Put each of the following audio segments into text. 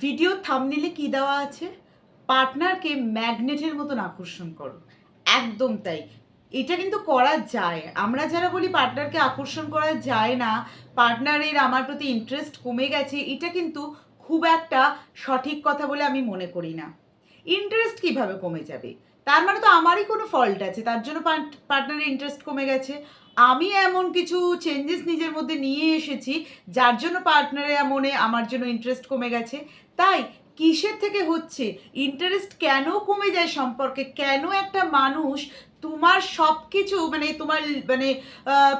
Video থামনিলে কি দেওয়া আছে? পার্টনারকে ম্যাগনেটের মতন আকর্ষণ করো। একদম তাই। এটা কিন্তু করা যায়। আমরা যারা বলি পার্টনারকে আকর্ষণ করা যায় না, পার্টনারের আমার প্রতি ইন্টারেস্ট কমে গেছে, এটা কিন্তু খুব একটা সঠিক কথা বলে আমি মনে করি না। ইন্টারেস্ট কীভাবে কমে যাবে? তার মানে তো আমারই কোনো ফল্ট আছে। তার জন্য পার্টনারের ইন্টারেস্ট কমে গেছে। আমি এমন কিছু চেঞ্জেস নিজের মধ্যে নিয়ে এসেছি, যার জন্য পার্টনারে এমনে আমার জন্য ইন্টারেস্ট কমে গেছে। তাই কিসের থেকে হচ্ছে? ইন্টারেস্ট কেন কমে যায় সম্পর্কে? কেন একটা মানুষ তোমার সব কিছু মানে তোমার মানে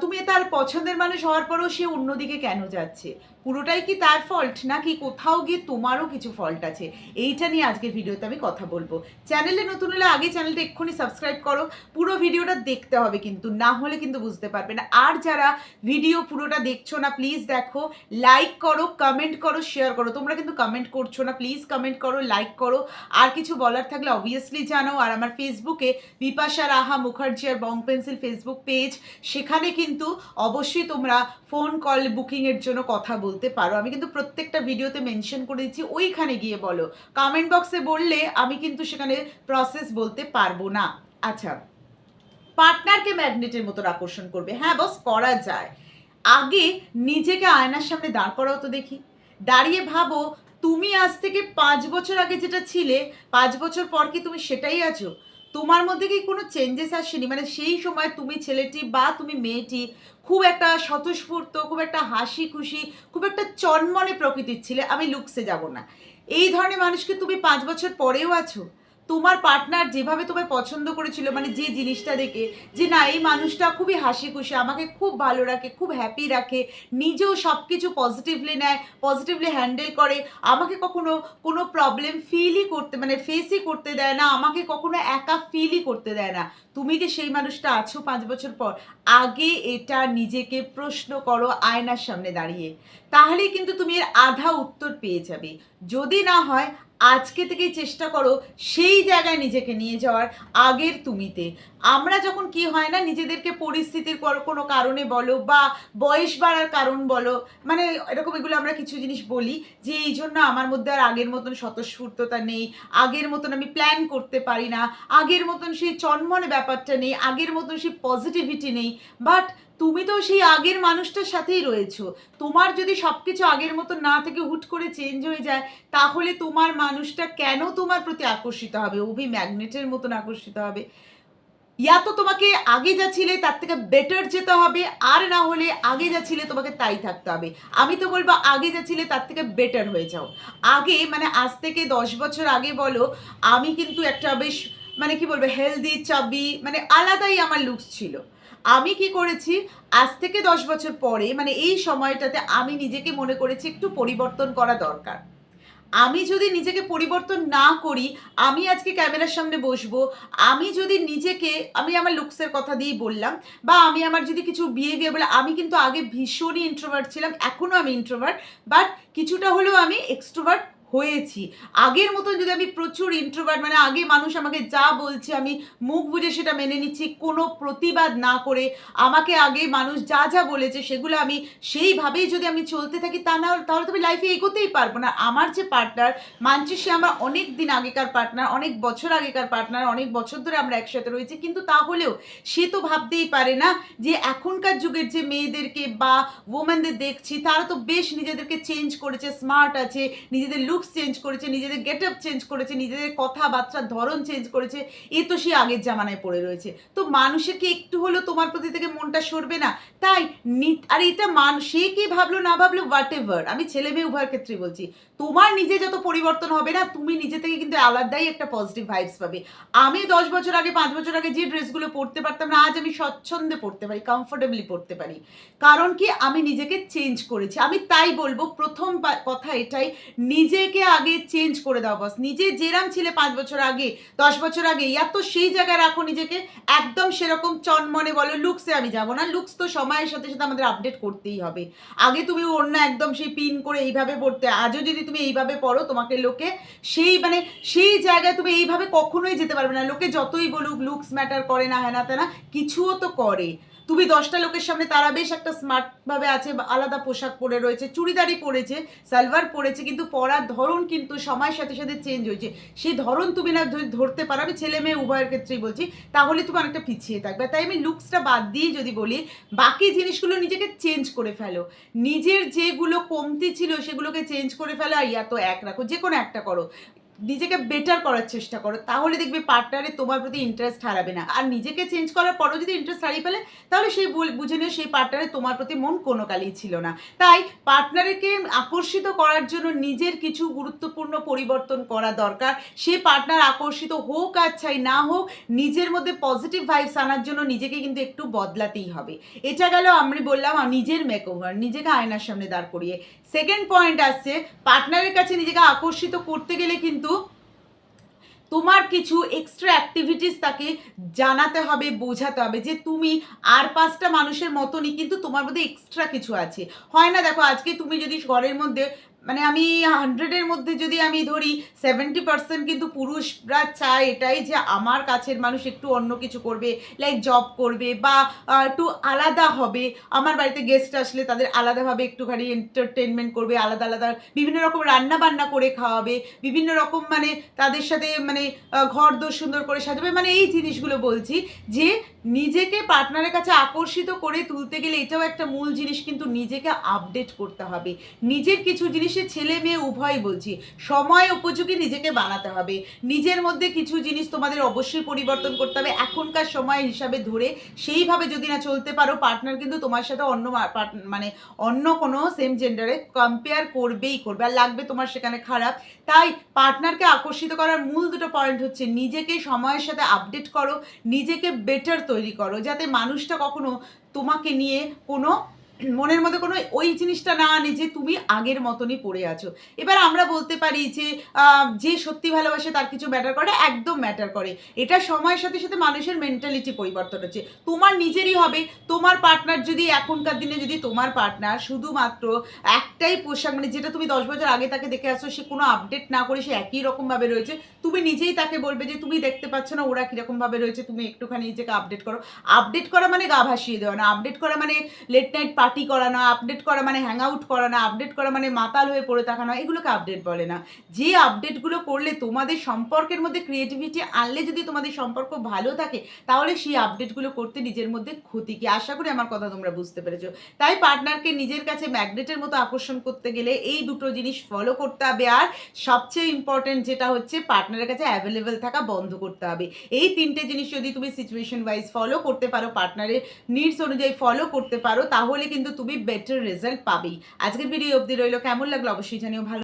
তুমি তার পছন্দের মানুষ হওয়ার পরেও সে অন্যদিকে কেন যাচ্ছে? পুরোটাই কি তার ফল্ট নাকি কোথাও গিয়ে তোমারও কিছু ফল্ট আছে? এইটা নিয়ে আজকের ভিডিওতে আমি কথা বলব। চ্যানেলে নতুন হলে আগে চ্যানেলটা এক্ষুনি সাবস্ক্রাইব করো। পুরো ভিডিওটা দেখতে হবে কিন্তু, না হলে কিন্তু বুঝতে পারবে না। আর যারা ভিডিও পুরোটা দেখছ না প্লিজ দেখো লাইক করো কমেন্ট করো শেয়ার করো। তোমরা কিন্তু কমেন্ট করছ না প্লিজ কমেন্ট করো লাইক করো। আর কিছু বলার থাকলে অবভিয়াসলি জানাও। আর আমার ফেসবুকে বিপাশা রাহা মুখার্জি আর বং পেন্সিল ফেসবুক পেজ সেখানে কিন্তু অবশ্যই তোমরা ফোন কল বুকিংয়ের জন্য কথা বলতে পারো। আমি কিন্তু প্রত্যেকটা ভিডিওতে মেনশন করে দিচ্ছি, ওইখানে গিয়ে বলো। কমেন্ট বক্সে বললে আমি কিন্তু সেখানে প্রসেস বলতে পারব না। আচ্ছা পার্টনারকে ম্যাগনেটের মতো আকর্ষণ করবে? হ্যাঁ বস করা যায়। আগে নিজেকে আয়নার সামনে দাঁড় করাও তো দেখি। দাঁড়িয়ে ভাবো, তুমি আজ থেকে পাঁচ বছর আগে যেটা ছিলে, পাঁচ বছর পর কি তুমি সেটাই আছো? তোমার মধ্যে কি কোনো চেঞ্জেস আসেনি? মানে সেই সময় তুমি ছেলেটি বা তুমি মেয়েটি খুব একটা স্বতঃস্ফূর্ত, খুব একটা হাসি খুশি, খুব একটা চনমনে প্রকৃতির ছিলে, আমি লুকসে যাব না। এই ধরনের মানুষকে তুমি পাঁচ বছর পরেও আছো? তোমার পার্টনার যেভাবে তোমায় পছন্দ করেছিল মানে যে জিনিসটা দেখে, যে না, এই মানুষটা খুবই হাসি খুশি আমাকে খুব ভালো রাখে, খুব হ্যাপি রাখে, নিজেও সব কিছু পজিটিভলি নেয় পজিটিভলি হ্যান্ডেল করে, আমাকে কখনো কোনো প্রবলেম ফিলই করতে মানে ফেসই করতে দেয় না, আমাকে কখনো একা ফিলই করতে দেয় না। তুমি যে সেই মানুষটা আছো পাঁচ বছর পর, আগে এটা নিজেকে প্রশ্ন করো আয়নার সামনে দাঁড়িয়ে। তাহলেই কিন্তু তুমি এর আধা উত্তর পেয়ে যাবে। যদি না হয়, আজকে থেকেই চেষ্টা করো সেই জায়গায় নিজেকে নিয়ে যাওয়ার আগের তুমিতে। আমরা যখন কি হয় না, নিজেদেরকে পরিস্থিতির কোনো কারণে বলো বা বয়স বাড়ার কারণ বলো মানে এরকম এগুলো আমরা কিছু জিনিস বলি যে এই জন্য আমার মধ্যে আর আগের মতন স্বতঃস্ফূর্ততা নেই, আগের মতন আমি প্ল্যান করতে পারি না, আগের মতন সেই চন্মনে ব্যাপারটা নেই, আগের মতন সেই পজিটিভিটি নেই। বাট তুমি তো সেই আগের মানুষটার সাথেই রয়েছো। তোমার যদি সব কিছু আগের মতো না থেকে হুট করে চেঞ্জ হয়ে যায়, তাহলে তোমার মানুষটা কেন তোমার প্রতি আকর্ষিত হবে? অভি ম্যাগনেটের মতন আকর্ষিত হবে। ইয়া তো তোমাকে আগে যা ছিলে তার থেকে বেটার যেতে হবে, আর না হলে আগে যা ছিলে তোমাকে তাই থাকতে হবে। আমি তো বলব আগে যা ছিলে তার থেকে বেটার হয়ে যাও। আগে মানে আজ থেকে দশ বছর আগে বলো, আমি কিন্তু একটা বেশ মানে কি বলব হেলদি চাবি মানে আলাদাই আমার লুকস ছিল। আমি কি করেছি, আজ থেকে দশ বছর পরে মানে এই সময়টাতে আমি নিজেকে মনে করেছি একটু পরিবর্তন করা দরকার। আমি যদি নিজেকে পরিবর্তন না করি, আমি আজকে ক্যামেরার সামনে বসবো, আমি যদি নিজেকে, আমি আমার লুকসের কথা দিয়েই বললাম, বা আমি আমার যদি কিছু বিহেভিয়ার বলে আমি কিন্তু আগে ভীষণই ইন্ট্রোভার্ট ছিলাম এখনও আমি ইন্ট্রোভার্ট বাট কিছুটা হলেও আমি এক্সট্রোভার্ট হয়েছি। আগের মতন যদি আমি প্রচুর ইন্ট্রোভার্ট মানে আগে মানুষ আমাকে যা বলছে, আমি মুখ বুঝে সেটা মেনে নিচ্ছি, কোনো প্রতিবাদ না করে আমাকে আগে মানুষ যা যা বলেছে, সেগুলো আমি সেইভাবেই যদি আমি চলতে থাকি, তা না তাহলে তো আমি লাইফে এগোতেই পারব না। আমার যে পার্টনার মানছি সে আমার অনেক দিন আগেকার পার্টনার অনেক বছর আগেকার পার্টনার অনেক বছর ধরে আমরা একসাথে রয়েছি, কিন্তু তাহলেও সে তো ভাবতেই পারে না যে এখনকার যুগের যে মেয়েদেরকে বা ওমেনদের দেখছি, তারা তো বেশ নিজেদেরকে চেঞ্জ করেছে স্মার্ট আছে, নিজেদের লুকস চেঞ্জ করেছে, নিজেদের গেট আপ চেঞ্জ করেছে, নিজেদের কথাবার্তার ধরন চেঞ্জ করেছে, এ তো সে আগের জামানায় পড়ে রয়েছে। তো মানুষের কি একটু হলেও তোমার প্রতি থেকে মনটা সরবে না? তাই আর এটা মান, সে কি ভাবলো না ভাবলো হোয়াট এভার আমি ছেলে মেয়ে উভয়ের ক্ষেত্রে বলছি, তোমার নিজে যত পরিবর্তন হবে না, তুমি নিজে থেকে কিন্তু আলাদাই একটা পজিটিভ ভাইবস পাবে। আমি দশ বছর আগে, পাঁচ বছর আগে যে ড্রেসগুলো পরতে পারতাম না, আজ আমি স্বচ্ছন্দে পরতে পারি কমফোর্টেবলি পরতে পারি। কারণ কি, আমি নিজেকে চেঞ্জ করেছি। আমি তাই বলব, প্রথম কথা এটাই নিজেকে আগে চেঞ্জ করে দাও বস নিজে যেরাম ছিলে পাঁচ বছর আগে, দশ বছর আগে ইয়া তো সেই জায়গায় রাখো নিজেকে। একদম সেরকম চনমনে বলো লুকসে আমি যাব না। লুকস তো সময়ের সাথে সাথে আমাদের আপডেট করতেই হবে। আগে তুমি অন্য একদম সেই পিন করে এইভাবে পড়তে, আজও যদি তুমি এইভাবে পড়ো, তোমাকে লোকে সেই মানে সেই জায়গায় তুমি এইভাবে কখনোই যেতে পারবে না। লোকে যতই বলুক লুকস ম্যাটার করে না হ্যাঁ না তা না কিছুও তো করে। তুমি দশটা লোকের সামনে তারা বেশ একটা স্মার্টভাবে আছে আলাদা পোশাক পরে রয়েছে চুড়িদারি পরেছে সালভার পরেছে, কিন্তু পরার ধরন কিন্তু সময়ের সাথে সাথে চেঞ্জ হয়েছে। সেই ধরন তুমি না ধরতে পারো, আমি ছেলে মেয়ে উভয়ের ক্ষেত্রেই বলছি, তাহলে তুমি অনেকটা পিছিয়ে থাকবে। তাই আমি লুকসটা বাদ দিয়ে যদি বলি, বাকি জিনিসগুলো নিজেকে চেঞ্জ করে ফেলো। নিজের যেগুলো কমতি ছিল সেগুলোকে চেঞ্জ করে ফেলো, আর ইয়া তো এক রাখো যে কোনো একটা করো। নিজেকে বেটার করার চেষ্টা করো, তাহলে দেখবে পার্টনারে তোমার প্রতি ইন্টারেস্ট হারাবে না। আর নিজেকে চেঞ্জ করার পরও যদি ইন্টারেস্ট হারিয়ে ফেলে, তাহলে সেই বুঝে নিও সেই পার্টনারে তোমার প্রতি মন কোনো কালেই ছিল না। তাই পার্টনারকে আকর্ষিত করার জন্য নিজের কিছু গুরুত্বপূর্ণ পরিবর্তন করা দরকার। সে পার্টনার আকর্ষিত হোক আর চাই না হোক, নিজের মধ্যে পজিটিভ ভাইবস আনার জন্য নিজেকে কিন্তু একটু বদলাতেই হবে। এটা গেল আমি বললাম নিজের মেকওভার নিজেকে আয়নার সামনে দাঁড় করিয়ে। সেকেন্ড পয়েন্ট আসছে পার্টনারের কাছে নিজেকে আকর্ষিত করতে গেলে কিন্তু তোমার কিছু এক্সট্রা অ্যাক্টিভিটিস তাকে জানাতে হবে, বোঝাতে হবে যে তুমি আর পাঁচটা মানুষের মতনই, কিন্তু তোমার মধ্যে এক্সট্রা কিছু আছে। হয় না, দেখো, আজকে তুমি যদি ঘরের মধ্যে মানে আমি হান্ড্রেডের মধ্যে যদি আমি ধরি সেভেন্টি পার্সেন্ট কিন্তু পুরুষরা চায় এটাই যে আমার কাছের মানুষ একটু অন্য কিছু করবে লাইক জব করবে বা একটু আলাদা হবে। আমার বাড়িতে গেস্ট আসলে তাদের আলাদাভাবে একটুখানি এন্টারটেনমেন্ট করবে, আলাদা আলাদা বিভিন্ন রকম রান্না বান্না করে খাওয়াবে, বিভিন্ন রকম মানে তাদের সাথে মানে ঘর দোর সুন্দর করে সাজাবে মানে এই জিনিসগুলো বলছি যে নিজেকে পার্টনারের কাছে আকর্ষিত করে তুলতে গেলে এটাও একটা মূল জিনিস কিন্তু নিজেকে আপডেট করতে হবে। নিজের কিছু জিনিসে ছেলে মেয়ে উভয় বলছি, সময় উপযোগী নিজেকে বানাতে হবে। নিজের মধ্যে কিছু জিনিস তোমাদের অবশ্যই পরিবর্তন করতে হবে। এখনকার সময় হিসাবে ধরে সেইভাবে যদি না চলতে পারো পার্টনার কিন্তু তোমার সাথে অন্য মানে অন্য কোনো সেম জেন্ডারে কম্পেয়ার করবেই করবে। আর লাগবে তোমার সেখানে খারাপ। তাই পার্টনারকে আকর্ষিত করার মূল দুটো পয়েন্ট হচ্ছে নিজেকে সময়ের সাথে আপডেট করো, নিজেকে বেটার তৈরি করো যাতে মানুষটা কখনো তোমাকে নিয়ে কোনো মনের মধ্যে কোনো ওই জিনিসটা না আনে যে তুমি আগের মতনই পড়ে আছো। এবার আমরা বলতে পারি যে যে সত্যি ভালোবাসে তার কিছু ম্যাটার করে, একদম ম্যাটার করে। এটা সময়ের সাথে সাথে মানুষের মেন্টালিটি পরিবর্তন হচ্ছে। তোমার নিজেরই হবে। তোমার পার্টনার যদি এখনকার দিনে যদি তোমার পার্টনার শুধুমাত্র একটাই পোশাক মানে যেটা তুমি দশ বছর আগে তাকে দেখে আসো, সে কোনো আপডেট না করে, সে একই রকমভাবে রয়েছে। তুমি নিজেই তাকে বলবে যে, তুমি দেখতে পাচ্ছ না, ওরা কীরকমভাবে রয়েছে, তুমি একটুখানি নিজেকে আপডেট করো। আপডেট করা মানে গা ভাসিয়ে দেওয়া না। আপডেট করা মানে লেট নাইট পার্টি করা না আপডেট করা মানে হ্যাং আউট করা না আপডেট করা মানে মাতাল হয়ে পড়ে থাকা না এগুলোকে আপডেট বলে না। যে আপডেটগুলো করলে তোমাদের সম্পর্কের মধ্যে ক্রিয়েটিভিটি আনলে যদি তোমাদের সম্পর্ক ভালো থাকে, তাহলে সেই আপডেটগুলো করতে নিজের মধ্যে ক্ষতি কি? আশা করি আমার কথা তোমরা বুঝতে পেরেছ। তাই পার্টনারকে নিজের কাছে ম্যাগনেটের মতো আকর্ষণ করতে গেলে এই দুটো জিনিস ফলো করতে হবে। আর সবচেয়ে ইম্পর্টেন্ট যেটা হচ্ছে পার্টনারের কাছে অ্যাভেলেবেল থাকা বন্ধ করতে হবে। এই তিনটে জিনিস যদি তুমি সিচুয়েশন ওয়াইজ ফলো করতে পারো পার্টনারের নিডস অনুযায়ী ফলো করতে পারো, তাহলে কিন্তু তুমি বেটার রেজাল্ট পাবেই। আজকের ভিডিও অবধি রইল। কেমন লাগল? অবশ্যই জানিও। ভালো